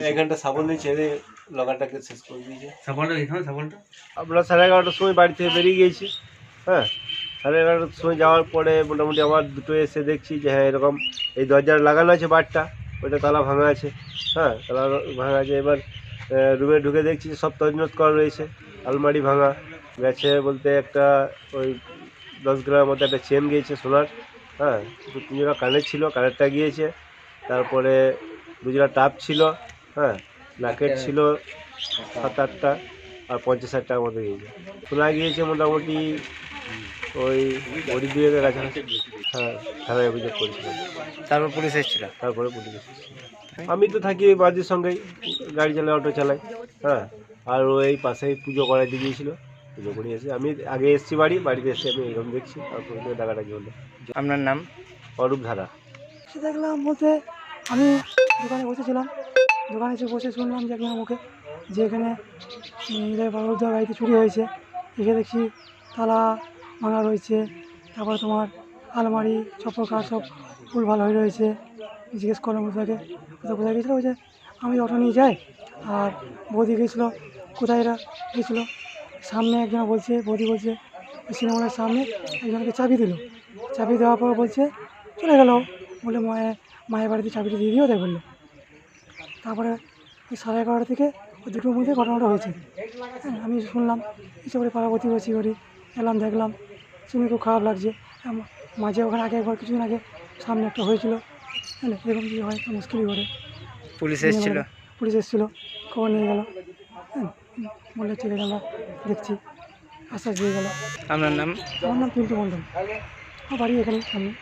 এখানটা সাবল দিয়ে ছেড়ে লগাটাকে শেষ করে দিয়েছে। দিতে সাফলটা আমরা সাড়ে এগারোটার সময় বাড়ি থেকে বেরিয়ে গিয়েছি হ্যাঁ? সাড়ে এগারোটার সময় যাওয়ার পরে মোটামুটি আবার দুটো এসে দেখছি যে হ্যাঁ এরকম এই দরজার লাগানো আছে বারটা ওইটা তালা ভাঙা আছে হ্যাঁ? তালা ভাঙা আছে এবার রুমে ঢুকে দেখছি যে সব তজনত করা রয়েছে আলমারি ভাঙা। গেছে বলতে একটা ওই দশ গ্রামের মতো একটা চেন গিয়েছে সোনার হ্যাঁ? দু তিনজোড়া কানের ছিল কানেরটা গিয়েছে তারপরে দুজোড়া টাপ ছিল হ্যাঁ ল্যাকেট ছিল সাত আটটা আর পঞ্চাশ হাজার টাকার মতো গিয়েছে। শোনা গিয়েছে মোটামুটি ওই ওই দুয়েকের কাছাকাছি। হ্যাঁ থানায় অভিযোগ করেছিলাম তারপর পুলিশ এসেছিল? তারপরে পুলিশ এসেছে। আমি তো থাকি ওই বাড়ির সঙ্গেই গাড়ি চালাই অটো চালাই হ্যাঁ। আর ওই পাশেই পুজো করাইতে গিয়েছিল পুজো করে এসে আমি আগে এসেছি বাড়ি বাড়িতে এসে আমি এরকম দেখছি তারপরে ডাকাডাকি হলো। আপনার নাম? অরূপ ধারা। সে দেখলাম বলতে আমি দোকানে বসেছিলাম। দোকানে এসে বসে শুনলাম যে একজনের মুখে যে এখানে বাবুদার বাড়িতে চুরি হয়েছে। এসে দেখছি তালা ভাঙা রয়েছে, তারপর তোমার আলমারি চপ্পল কাঠ সব ফুল ভালো হয়ে রয়েছে। জিজ্ঞেস করলাম ওটাকে কোথায় কোথায় গেছিল? বলছে, আমি অটো নিয়ে যাই। আর বৌদি গেছিল, কোথায় এরা গেছিল? সামনে একজন বলছে, বৌদি বলছে সিনেমা সামনে একজনকে চাবি দিল। চাবি দেওয়ার পর বলছে, চলে গেল। বলে, মায়ের মায়ের বাড়িতে চাবিটা দিয়ে দিও, তাই বলল। তারপরে ওই সাড়ে এগারোটা থেকে ওই দুটোর মধ্যে ঘটনাটা হয়েছে। হ্যাঁ আমি শুনলাম এসে করে পাড়া প্রতিবেশী করি এলাম দেখলাম শুনে খুব খারাপ লাগছে। মাঝে ওখানে আগে একবার কিছুদিন আগে সামনে একটা হয়েছিল হ্যাঁ এরকম কিছু হয় মুশকিলই করে। পুলিশ এসেছিল? পুলিশ এসেছিল খবর নিয়ে গেল হ্যাঁ বললে ঠিক আছে আমরা দেখছি। আশ্বাস দিয়ে গেল। আপনার নাম? আমার নাম পিন্টু মণ্ডল। আমার বাড়ি এখানে সামনে।